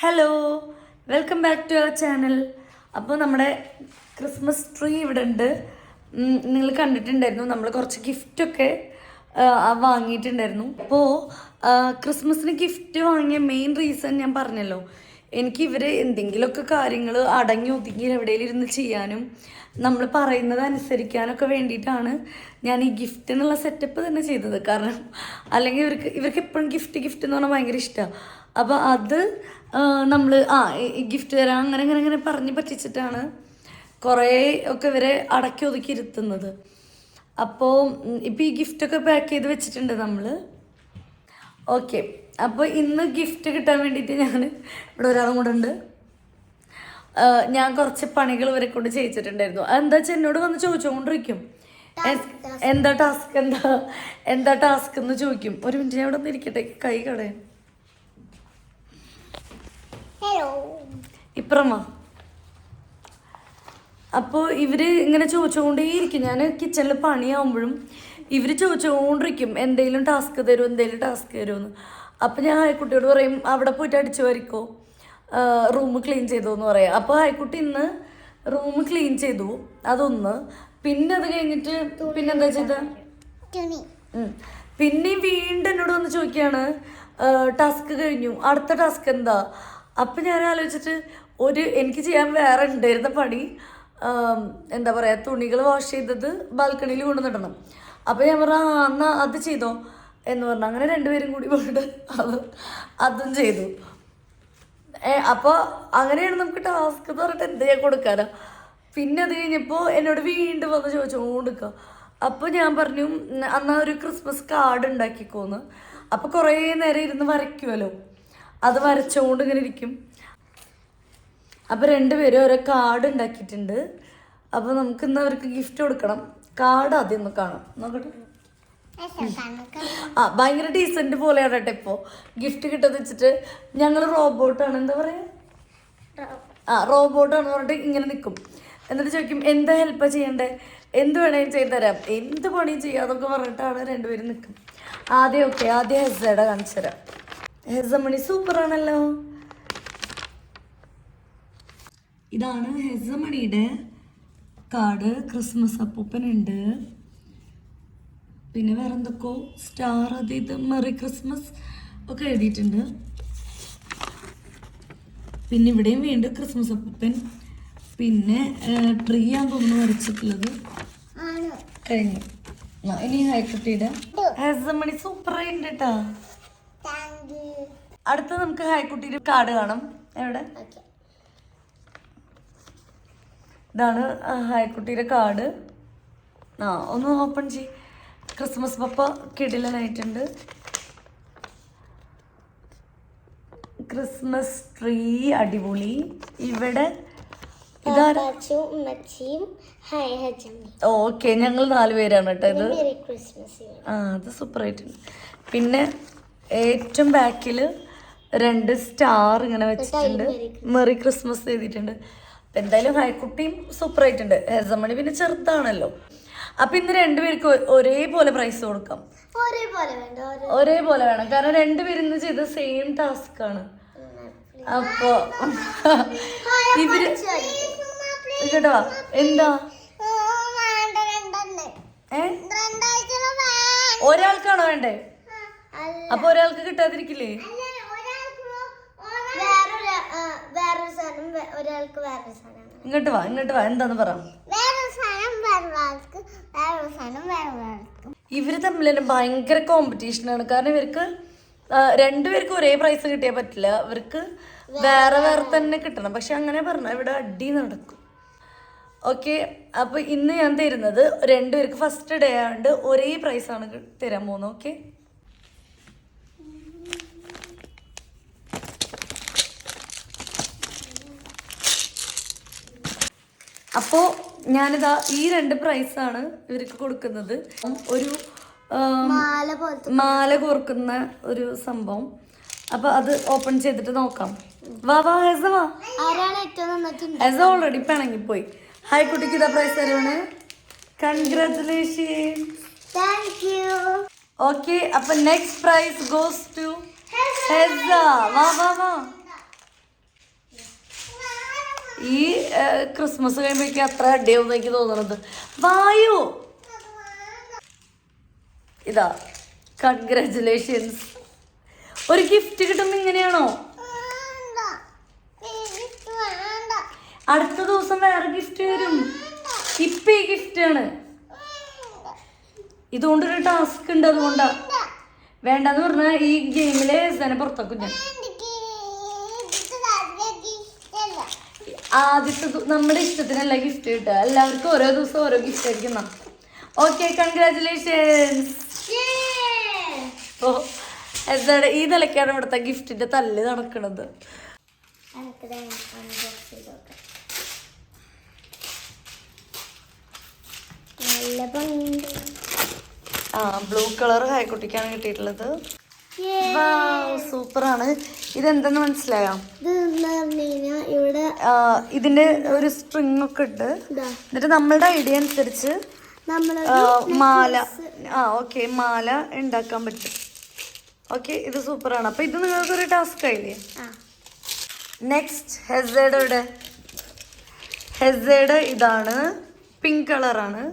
Hello welcome back to our channel അപ്പോൾ നമ്മുടെ Christmas tree ഇവിടെ ഉണ്ട്. നിങ്ങൾ കണ്ടിട്ടുണ്ടായിരുന്നു. നമ്മൾ കുറച്ച് ഗിഫ്റ്റൊക്കെ വാങ്ങിയിട്ടുണ്ടായിരുന്നു. അപ്പോൾ ക്രിസ്മസിന് ഗിഫ്റ്റ് വാങ്ങിയ മെയിൻ റീസൺ ഞാൻ പറഞ്ഞല്ലോ. എനിക്ക് ഇവർ എന്തെങ്കിലുമൊക്കെ കാര്യങ്ങൾ അടങ്ങി ഒതുങ്ങി എവിടെയെങ്കിലും ഇരുന്ന് ചെയ്യാനും നമ്മൾ പറയുന്നത് അനുസരിക്കാനൊക്കെ വേണ്ടിയിട്ടാണ് ഞാൻ ഈ ഗിഫ്റ്റ് എന്നുള്ള സെറ്റപ്പ് തന്നെ ചെയ്തത്. കാരണം അല്ലെങ്കിൽ ഇവർക്ക് ഇവർക്ക് എപ്പോഴും ഗിഫ്റ്റ് ഗിഫ്റ്റ് എന്ന് പറഞ്ഞാൽ ഭയങ്കര ഇഷ്ടമാണ് അപ്പോൾ അത് നമ്മൾ ആ ഗിഫ്റ്റ് തരാം അങ്ങനെ അങ്ങനെ അങ്ങനെ പറഞ്ഞ് പറ്റിച്ചിട്ടാണ് കുറേ ഒക്കെ ഇവരെ അടക്കി ഒതുക്കി ഇരുത്തുന്നത്. അപ്പോൾ ഇപ്പോൾ ഈ ഗിഫ്റ്റൊക്കെ പാക്ക് ചെയ്ത് വെച്ചിട്ടുണ്ട് നമ്മൾ ഓക്കെ അപ്പോൾ ഇന്ന് ഗിഫ്റ്റ് കിട്ടാൻ വേണ്ടിയിട്ട് ഞാൻ ഇവിടെ ഒരാളും കൂടെ ഉണ്ട്. ഞാൻ കുറച്ച് പണികൾ ഇവരെ കൊണ്ട് ചെയ്യിച്ചിട്ടുണ്ടായിരുന്നു. അതെന്താ വെച്ചാൽ എന്നോട് വന്ന് ചോദിച്ചുകൊണ്ടിരിക്കും എന്താ ടാസ്ക് എന്താ എന്താ ടാസ്ക് എന്ന് ചോദിക്കും. ഒരു മിനിറ്റ് ഞാൻ ഇവിടെ ഒന്ന് ഇരിക്കട്ടെ കൈ കടയാൻ ഹലോ ഇപ്പുറമാ അപ്പോൾ ഇവർ ഇങ്ങനെ ചോദിച്ചുകൊണ്ടേയിരിക്കും. ഞാൻ കിച്ചണിൽ പണിയാവുമ്പോഴും ഇവർ ചോദിച്ചുകൊണ്ടിരിക്കും എന്തെങ്കിലും ടാസ്ക് തരുമോ എന്തെങ്കിലും ടാസ്ക് തരുമെന്ന് അപ്പം ഞാൻ ആയിക്കുട്ടിയോട് പറയും അവിടെ പോയിട്ട് അടിച്ചു വരിക്കോ? റൂം ക്ലീൻ ചെയ്തു എന്ന് പറയാം. അപ്പോൾ ആയിക്കുട്ടി ഇന്ന് റൂം ക്ലീൻ ചെയ്തു അതൊന്ന്. പിന്നെ അത് കഴിഞ്ഞിട്ട് പിന്നെന്താ ചെയ്ത. പിന്നെയും വീണ്ടും എന്നോട് വന്ന് ചോദിക്കുകയാണ് ടാസ്ക് കഴിഞ്ഞു. അടുത്ത ടാസ്ക് എന്താ? അപ്പം ഞാൻ ആലോചിച്ചിട്ട് ഒരു എനിക്ക് ചെയ്യാൻ വേറെ ഉണ്ടായിരുന്ന പണി എന്താ പറയുക തുണികൾ വാഷ് ചെയ്തത് ബാൽക്കണിയിൽ കൊണ്ടുവന്നിടണം അപ്പം ഞാൻ പറഞ്ഞു ആ എന്നാൽ അത് ചെയ്തോ. എന്ന് പറഞ്ഞു. അങ്ങനെ രണ്ടുപേരും കൂടി പോയിട്ട് അത് അതും ചെയ്തു. അപ്പോൾ അങ്ങനെയാണ് നമുക്ക് ടാസ്ക് എന്ന് പറഞ്ഞിട്ട് എന്ത് ചെയ്യാൻ കൊടുക്കാനാ? പിന്നെ അത് കഴിഞ്ഞപ്പോൾ എന്നോട് വീണ്ടും വന്ന് ചോദിച്ചു കൊടുക്കുക അപ്പോൾ ഞാൻ പറഞ്ഞു അന്നാ ഒരു ക്രിസ്മസ് കാർഡ് ഉണ്ടാക്കിക്കോന്ന്. അപ്പോൾ കുറേ നേരം ഇരുന്ന് വരയ്ക്കുമല്ലോ അത് വരച്ചുകൊണ്ട് ഇങ്ങനെ ഇരിക്കും. അപ്പോൾ രണ്ടുപേരും ഓരോ കാർഡ് ഉണ്ടാക്കിയിട്ടുണ്ട്. അപ്പോൾ നമുക്ക് ഇന്ന് അവർക്ക് ഗിഫ്റ്റ് കൊടുക്കണം. കാർഡ് ആദ്യം ഒന്ന് കാണാം. നോക്കട്ടെ. ആ ഭയങ്കര ഡീസന്റ് പോലെയാണ് കേട്ടോ ഇപ്പോൾ ഗിഫ്റ്റ് കിട്ടുന്നത് വെച്ചിട്ട് ഞങ്ങൾ റോബോട്ടാണ്. എന്താ പറയുക ആ റോബോട്ടാണ് പറഞ്ഞിട്ട് ഇങ്ങനെ നിൽക്കും എന്നിട്ട് ചോദിക്കും എന്താ ഹെൽപ്പ് ചെയ്യണ്ടേ? എന്ത് വേണേലും ചെയ്തു തരാം. എന്ത് പണിയും ചെയ്യാം അതൊക്കെ പറഞ്ഞിട്ടാണ് രണ്ടുപേരും നിൽക്കും ആദ്യം ഓക്കെ ആദ്യം ഹെസയുടെ കാണിച്ചു തരാം. ഹെസമണി സൂപ്പറാണല്ലോ. ഇതാണ് ഹെസമണിയുടെ കാർഡ്. ക്രിസ്മസ് അപ്പൂപ്പനുണ്ട്. പിന്നെ വേറെ എന്തൊക്കെയോ സ്റ്റാർ അത് ഇത് മെറി ക്രിസ്മസ് ഒക്കെ എഴുതിയിട്ടുണ്ട്. പിന്നെ ഇവിടെയും വീണ്ടും ക്രിസ്മസ് അപ്പൂപ്പൻ. പിന്നെ ട്രീ ആണെന്ന് തോന്നുന്നു വരച്ചിട്ടുള്ളത്. കഴിഞ്ഞു. ഇനി ഹൈക്കുട്ടിയുടെ ഹെസമണി സൂപ്പറായിട്ടുണ്ട് കേട്ടാ അടുത്ത നമുക്ക് ഹൈക്കുട്ടിയുടെ കാർഡ് കാണാം. എവിടെ? ഇതാണ് ഹൈക്കുട്ടിയുടെ ഹായ്ക്കുട്ടിയുടെ കാർഡ്. ആ ഒന്ന് ഓപ്പൺ ചെയ്. ക്രിസ്മസ് പപ്പ കിടിലനായിട്ടുണ്ട് ക്രിസ്മസ് ട്രീ അടിപൊളി. ഇവിടെ ഓക്കെ ഞങ്ങൾ നാലുപേരാണ് കേട്ടോ ഇത്. ആ അത് സൂപ്പർ സൂപ്പറായിട്ടുണ്ട് പിന്നെ ഏറ്റവും ബാക്കിൽ രണ്ട് സ്റ്റാർ ഇങ്ങനെ വെച്ചിട്ടുണ്ട്. Merry Christmas? എഴുതിയിട്ടുണ്ട്. അപ്പം എന്തായാലും ഹൈക്കുട്ടിയും സൂപ്പർ ആയിട്ടുണ്ട്. ഹെസമണി പിന്നെ ചെറുതാണല്ലോ. അപ്പം ഇന്ന് രണ്ടുപേർക്ക് ഒരേപോലെ പ്രൈസ് കൊടുക്കാം. ഒരേപോലെ വേണം. കാരണം രണ്ടുപേരും ഇന്ന് ചെയ്ത സെയിം ടാസ്ക് ആണ്. അപ്പോ ഇവർ കേട്ടോ? എന്താ? ഒരാൾക്കാണോ വേണ്ടേ? അപ്പൊ ഒരാൾക്ക് കിട്ടാതിരിക്കില്ലേ? വേറൊരു സാധനം ഒരാൾക്ക് വേറൊരു സാധനം ഇങ്ങോട്ട് വാ ഇങ്ങോട്ട് വാ എന്താന്ന് പറ. വേറൊരു സാധനം വേറൊരാൾക്ക് വേറൊരു സാധനം വേറൊരാൾക്ക് ഇവർ തമ്മിൽ തന്നെ ഭയങ്കര കോമ്പറ്റീഷനാണ് കാരണം ഇവർക്ക് രണ്ടുപേർക്കും ഒരേ പ്രൈസ് കിട്ടിയാൽ പറ്റില്ല. ഇവർക്ക് വേറെ വേറെ തന്നെ കിട്ടണം. പക്ഷെ അങ്ങനെ പറഞ്ഞ ഇവിടെ അടി നടക്കും. ഓക്കെ അപ്പൊ ഇന്ന് ഞാൻ തരുന്നത് രണ്ടുപേർക്ക് ഫസ്റ്റ് ഡേ ആയതുകൊണ്ട് ഒരേ പ്രൈസ് ആണ് തരാൻ പോകുന്നത്. ഓക്കെ അപ്പോൾ ഞാനിതാ ഈ രണ്ട് പ്രൈസ് ആണ് ഇവർക്ക് കൊടുക്കുന്നത്. ഒരു മാല കോർക്കുന്ന ഒരു സംഭവം. അപ്പൊ അത് ഓപ്പൺ ചെയ്തിട്ട് നോക്കാം. വാ വാ ഹെസ വാ. ഹെസ ഓൾറെഡി പിണങ്ങിപ്പോയി. ഹായ് കുട്ടിക്ക് ഇതാ പ്രൈസ് തരുവാണ്. കൺഗ്രാറ്റുലേഷൻ ഓക്കെ അപ്പൊ നെക്സ്റ്റ് പ്രൈസ് ഗോസ് ടു ഹെസ. വാ വാ വാ. ഈ ക്രിസ്മസ് കഴിയുമ്പോഴേക്കും അത്ര അടിയാവും എനിക്ക് തോന്നുന്നത് വായു! ഇതാ കൺഗ്രാറ്റുലേഷൻസ് ഒരു ഗിഫ്റ്റ് കിട്ടുന്ന ഇങ്ങനെയാണോ. അടുത്ത ദിവസം വേറെ ഗിഫ്റ്റ് വരും. ഇപ്പൊ ഈ ഗിഫ്റ്റ് ആണ്. വേണ്ട. ഇതുകൊണ്ടൊരു ടാസ്ക് ഉണ്ട് അതുകൊണ്ടാ. വേണ്ടെന്ന് പറഞ്ഞാൽ ഈ ഗെയിമിലെ തന്നെ പുറത്താക്കും ഞാൻ എനിക്ക് ഇത് താല്പര്യം ഇഷ്ടല്ല. ആദ്യത്തെ നമ്മുടെ ഇഷ്ടത്തിനല്ല ഗിഫ്റ്റ് കിട്ടുക. എല്ലാവർക്കും ഓരോ ദിവസം ഓരോ ഗിഫ്റ്റ് ആയിരിക്കും ഓക്കെ കൺഗ്രാറ്റുലേഷൻസ്! ഓ എന്താണ് ഈ നിലയ്ക്കാണ് ഇവിടുത്തെ ഗിഫ്റ്റിന്റെ തല്ല് നടക്കുന്നത് ആ ബ്ലൂ കളർ ഹായ്ക്കുട്ടിക്കാണ് കിട്ടിയിട്ടുള്ളത്. സൂപ്പറാണ്. ഇതെന്തെന്ന് മനസ്സിലായോ? ഇവിടെ ഇതിന്റെ ഒരു സ്ട്രിങ് ഒക്കെ ഉണ്ട് എന്നിട്ട് നമ്മളുടെ ഐഡിയ അനുസരിച്ച് മാല. ആ ഓക്കെ മാല ഉണ്ടാക്കാൻ പറ്റും. ഓക്കെ ഇത് സൂപ്പറാണ്. അപ്പൊ ഇത് നിങ്ങൾക്ക് ഒരു ടാസ്ക് ആയില്ലേ നെക്സ്റ്റ് ഇവിടെ ഹെസേഡ് ഇതാണ് പിങ്ക് കളറാണ്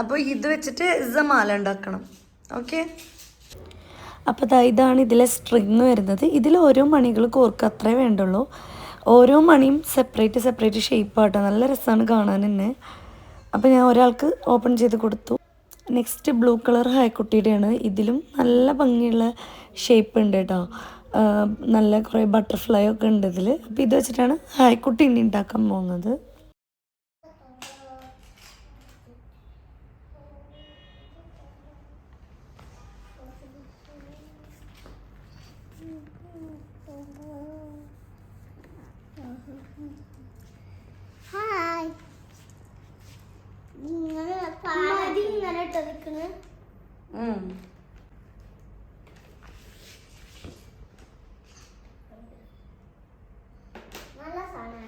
അപ്പോൾ ഇത് വെച്ചിട്ട് ഇസ മാല ഉണ്ടാക്കണം. ഓക്കെ അപ്പോൾ ഇതാണ് ഇതിലെ സ്ട്രിങ് വരുന്നത്. ഇതിൽ ഓരോ മണികൾ കോർക്കുക അത്രേ വേണ്ടുള്ളൂ. ഓരോ മണിയും സെപ്പറേറ്റ് സെപ്പറേറ്റ് ഷേപ്പാട്ടോ നല്ല രസമാണ് കാണാൻ തന്നെ. അപ്പോൾ ഞാൻ ഒരാൾക്ക് ഓപ്പൺ ചെയ്ത് കൊടുത്തു. നെക്സ്റ്റ് ബ്ലൂ കളർ ഹായ്ക്കുട്ടിയുടെയാണ്. ഇതിലും നല്ല ഭംഗിയുള്ള ഷേപ്പ് ഉണ്ട് കേട്ടോ. നല്ല കുറേ ബട്ടർഫ്ലൈ ഒക്കെ ഉണ്ട് ഇതിൽ അപ്പോൾ ഇത് വെച്ചിട്ടാണ് ഹായ്ക്കുട്ടി ഉണ്ടാക്കാൻ പോകുന്നത് ഹായ് ഇങ്ങനെ മതി ഇങ്ങനെ ഇട്ട് നിൽക്കുന്നത് ഉം. നല്ല സാധനം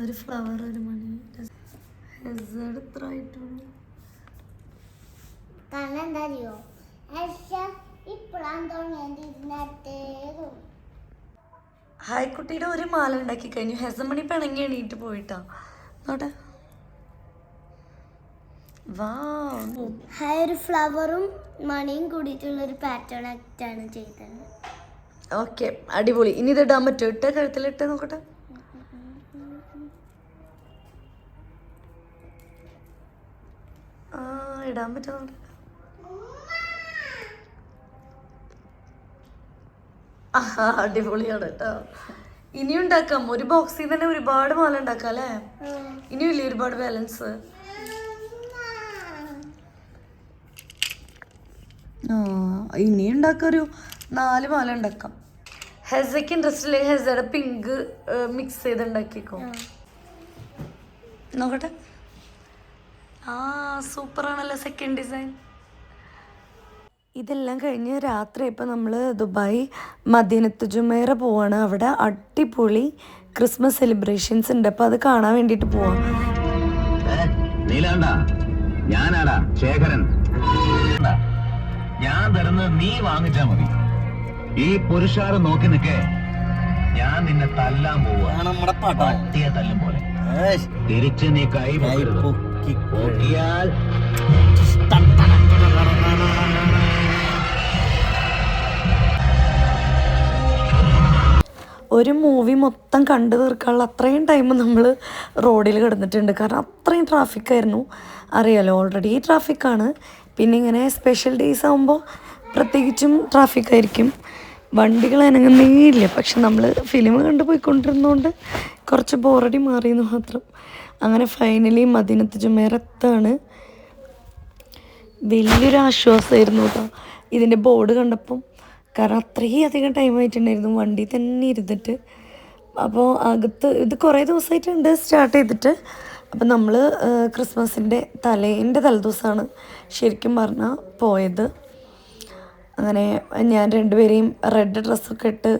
ഒരു ഫ്ലവർ ഒരു മണി. ഹെസേഡ് എത്ര ആയിട്ടുള്ളൂ. കാരണം എന്താ അറിയോ? ഇപ്പോഴാണ് തോന്നിയത് ഇതിനകത്തേതും. ഹായ്ക്കുട്ടിയുടെ ഒരു മാല ഉണ്ടാക്കി കഴിഞ്ഞു. ഹെസമണി പിണങ്ങി എണീറ്റ് പോയിട്ടാ. നോട്ടെ. ഒരു ഫ്ലവറും മണിയും കൂടിയിട്ടുള്ള ഒരു പാറ്റേൺ ആക്റ്റാണ് ചെയ്തത്. ഓക്കെ അടിപൊളി. ഇനി ഇത് ഇടാൻ പറ്റുമോ ഇട്ട കഴുത്തിലിട്ട് നോക്കട്ടെ. ആ ഇടാൻ പറ്റുമോ നോക്കട്ടെ. ആഹാ, അടിപൊളിയാണ് കേട്ടോ ഇനിയും ഉണ്ടാക്കാം. ഒരു ബോക്സിൽ തന്നെ ഒരുപാട് മാല ഉണ്ടാക്കാം അല്ലേ? ഇനിയും ഇല്ലേ ഒരുപാട് ബാലൻസ് ആ ഇനി ഉണ്ടാക്കാം ഒരു നാല് മാല ഉണ്ടാക്കാം. ഹെസയ്ക്ക് ഇൻട്രസ്റ്റ് ഇല്ലെങ്കിൽ ഹെസയുടെ പിങ്ക് മിക്സ് ചെയ്ത് ഉണ്ടാക്കിക്കോ. നോക്കട്ടെ. ആ സൂപ്പറാണല്ലോ സെക്കൻഡ് ഡിസൈൻ ഇതെല്ലാം കഴിഞ്ഞ് രാത്രി ഇപ്പം നമ്മൾ ദുബായ് മദീനത്ത് ജുമേറ പോവാണ്. അവിടെ അടിപൊളി ക്രിസ്മസ് സെലിബ്രേഷൻസ് ഉണ്ട്. അപ്പോൾ അത് കാണാൻ വേണ്ടിയിട്ട് പോവാം. ഞാനാടാ ശേഖരൻ. ഞാൻ തരുന്നത് നീ വാങ്ങിച്ചാ മതി. ഈ പുരുഷാരം നോക്കി നിക്കേ ഞാൻ നിന്നെ തല്ലാൻ പോവാ. നമ്മുടെ പാട്ടോ പട്ടിയെ തല്ലും പോലെ. തിരിച്ച് നീ കൈ. പൊക്കിയാൽ ഒരു മൂവി മൊത്തം കണ്ടു തീർക്കാനുള്ള അത്രയും ടൈം നമ്മൾ റോഡിൽ കിടന്നിട്ടുണ്ട്. കാരണം അത്രയും ട്രാഫിക്കായിരുന്നു അറിയാലോ ഓൾറെഡി ട്രാഫിക്കാണ് പിന്നെ ഇങ്ങനെ സ്പെഷ്യൽ ഡേയ്സ് ആകുമ്പോൾ പ്രത്യേകിച്ചും ട്രാഫിക്കായിരിക്കും വണ്ടികൾ അനങ്ങുന്നേയില്ല പക്ഷെ നമ്മൾ ഫിലിം കണ്ടു പോയിക്കൊണ്ടിരുന്നതുകൊണ്ട് കുറച്ച് ബോറടി മാറിയെന്ന് മാത്രം. അങ്ങനെ ഫൈനലി മദീനത്ത് ജുമേറത്താണ് വലിയൊരു ആശ്വാസമായിരുന്നു കേട്ടോ ഇതിന്റെ ബോർഡ് കണ്ടപ്പം. കാരണം അത്രയും അധികം ടൈം ആയിട്ടുണ്ടായിരുന്നു. വണ്ടി തന്നെ ഇരുന്നിട്ട്. അപ്പോൾ അകത്ത് ഇത് കുറേ ദിവസമായിട്ടുണ്ട് സ്റ്റാർട്ട് ചെയ്തിട്ട്. അപ്പം നമ്മൾ ക്രിസ്മസിന്റെ തലേന്റെ തലേദിവസമാണ് ശരിക്കും പറഞ്ഞാൽ പോയത്. അങ്ങനെ ഞാൻ രണ്ടുപേരെയും റെഡ് ഡ്രസ്സൊക്കെ ഇട്ട്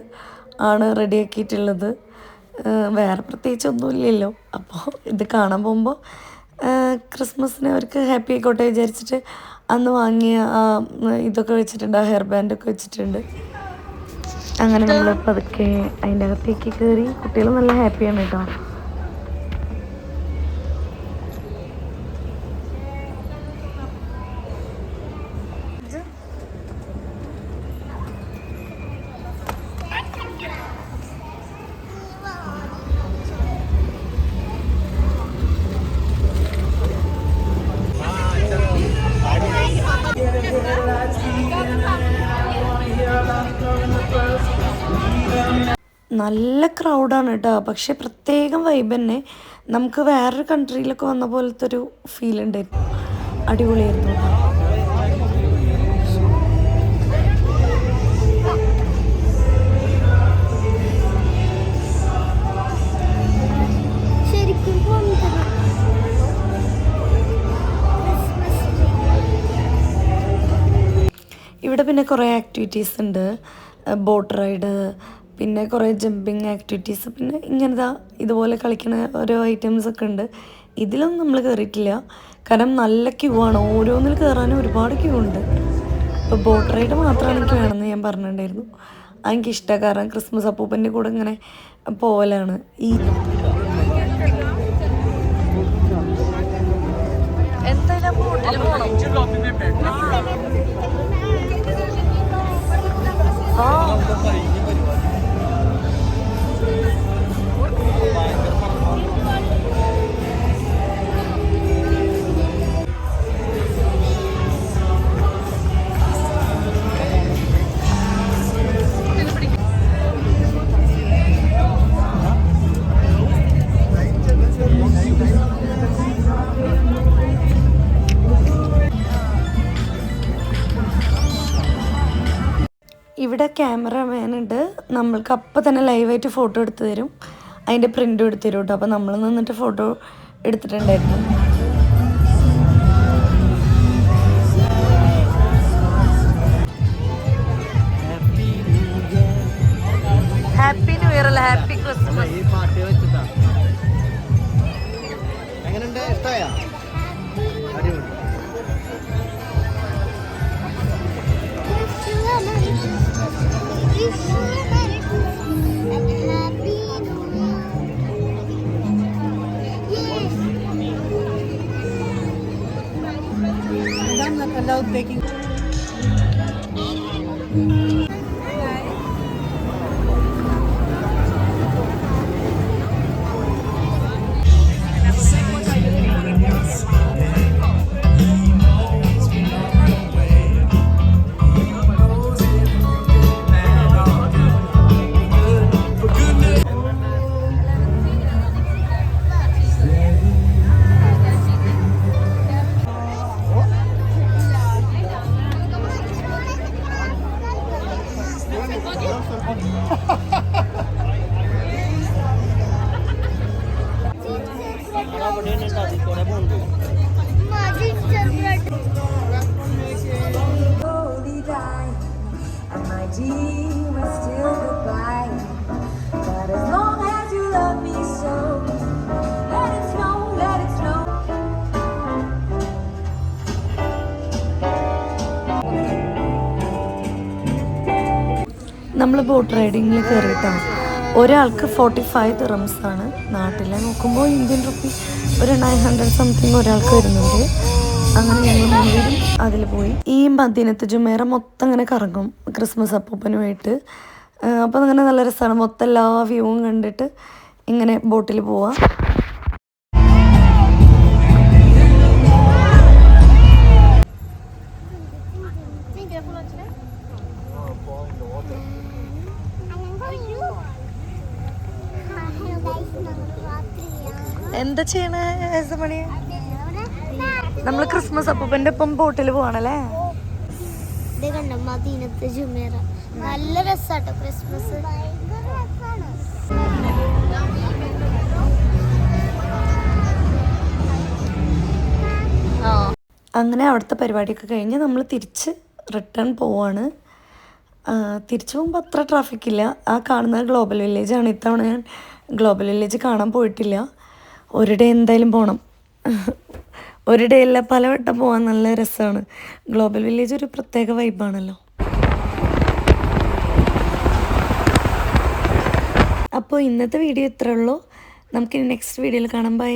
ആണ് റെഡിയാക്കിയിട്ടുള്ളത് വേറെ പ്രത്യേകിച്ച് ഒന്നുമില്ലല്ലോ. അപ്പോൾ ഇത് കാണാൻ പോകുമ്പോൾ ക്രിസ്മസിന് അവർക്ക് ഹാപ്പി ആയിക്കോട്ടെ വിചാരിച്ചിട്ട് അന്ന് വാങ്ങിയ ഇതൊക്കെ വെച്ചിട്ടുണ്ട് ആ ഹെയർ ബാൻഡൊക്കെ വെച്ചിട്ടുണ്ട്. അങ്ങനെ നമ്മൾ പതുക്കെ അതിന്റെ അകത്തേക്ക് കയറി കുട്ടികൾ നല്ല ഹാപ്പിയാണ് കേട്ടോ. നല്ല ക്രൗഡാണ് കേട്ടോ പക്ഷെ പ്രത്യേകം വൈബ് തന്നെ നമുക്ക് വേറൊരു കൺട്രിയിലൊക്കെ വന്ന പോലത്തെ ഒരു ഫീൽ ഉണ്ടായിരുന്നു. അടിപൊളിയായിരുന്നു. ഇവിടെ പിന്നെ കുറേ ആക്ടിവിറ്റീസ് ഉണ്ട്. ബോട്ട് റൈഡ് പിന്നെ കുറേ ജമ്പിങ് ആക്ടിവിറ്റീസ് പിന്നെ ഇങ്ങനത്തെ ഇതുപോലെ കളിക്കുന്ന ഓരോ ഐറ്റംസ് ഒക്കെ ഉണ്ട്. ഇതിലൊന്നും നമ്മൾ കയറിയിട്ടില്ല കാരണം നല്ല ക്യൂ ആണ്. ഓരോന്നിൽ കയറാനും ഒരുപാട് ക്യൂ ഉണ്ട്. ഇപ്പോൾ ബോട്ട് റൈഡ് മാത്രമാണ് എനിക്ക് വേണമെന്ന് ഞാൻ പറഞ്ഞിട്ടുണ്ടായിരുന്നു. ഇഷ്ടം കാരണം ക്രിസ്മസ് അപ്പൂപ്പന്റെ കൂടെ ഇങ്ങനെ പോകലാണ് ഈ ഇവിടെ ക്യാമറമാൻ ഉണ്ട് നമ്മൾക്ക് അപ്പോൾ തന്നെ ലൈവായിട്ട് ഫോട്ടോ എടുത്തു തരും. അതിന്റെ പ്രിന്റും എടുത്തു തരും കേട്ടോ അപ്പോൾ നമ്മൾ നിന്നിട്ട് ഫോട്ടോ എടുത്തിട്ടുണ്ടായിരുന്നു. making. あ! നമ്മൾ ബോട്ട് റൈഡിങ്ങിൽ കയറിയിട്ടാണ് ഒരാൾക്ക് ഫോർട്ടി ഫൈവ് ആണ് നാട്ടിലെ. നോക്കുമ്പോൾ ഇന്ത്യൻ റുപ്പി ഒരു നയൻ ഹൺഡ്രഡ് സംതിങ് ഒരാൾക്ക് വരുന്നുണ്ട്. അങ്ങനെ ഞങ്ങൾ മൂന്നുപേരും അതിൽ പോയി. ഈ മദീനത്ത് ജുമേറ മൊത്തം അങ്ങനെ കറങ്ങും ക്രിസ്മസ് അപ്പൂപ്പനുമായിട്ട് അപ്പോൾ അങ്ങനെ നല്ല രസമാണ് മൊത്തം എല്ലാ വ്യൂവും കണ്ടിട്ട് ഇങ്ങനെ ബോട്ടിൽ പോവാം. എന്താ ചെയ്യണേ മണി നമ്മൾ ക്രിസ്മസ് അപ്പൂപ്പന്റെ ഒപ്പം ബോട്ടിൽ പോവാണല്ലേ? ജുമേറ. നല്ല രസാട്ടോ ക്രിസ്മസ് അങ്ങനെ അവിടുത്തെ പരിപാടിയൊക്കെ കഴിഞ്ഞ് നമ്മൾ തിരിച്ച് റിട്ടേൺ പോവാണ്. തിരിച്ചു പോകുമ്പോൾ അത്ര ട്രാഫിക് ഇല്ല. ആ കാണുന്ന ഗ്ലോബൽ വില്ലേജാണ് ഇത്തവണ ഞാൻ ഗ്ലോബൽ വില്ലേജ് കാണാൻ പോയിട്ടില്ല. ഒരു ഡേ എന്തായാലും പോകണം ഒരു ഡേ അല്ല പലവട്ടം പോകാൻ നല്ല രസമാണ് ഗ്ലോബൽ വില്ലേജ് ഒരു പ്രത്യേക വൈബാണല്ലോ അപ്പോൾ ഇന്നത്തെ വീഡിയോ ഇത്രയുള്ളൂ നമുക്കിനി നമുക്ക് നെക്സ്റ്റ് വീഡിയോയിൽ കാണാം. ബൈ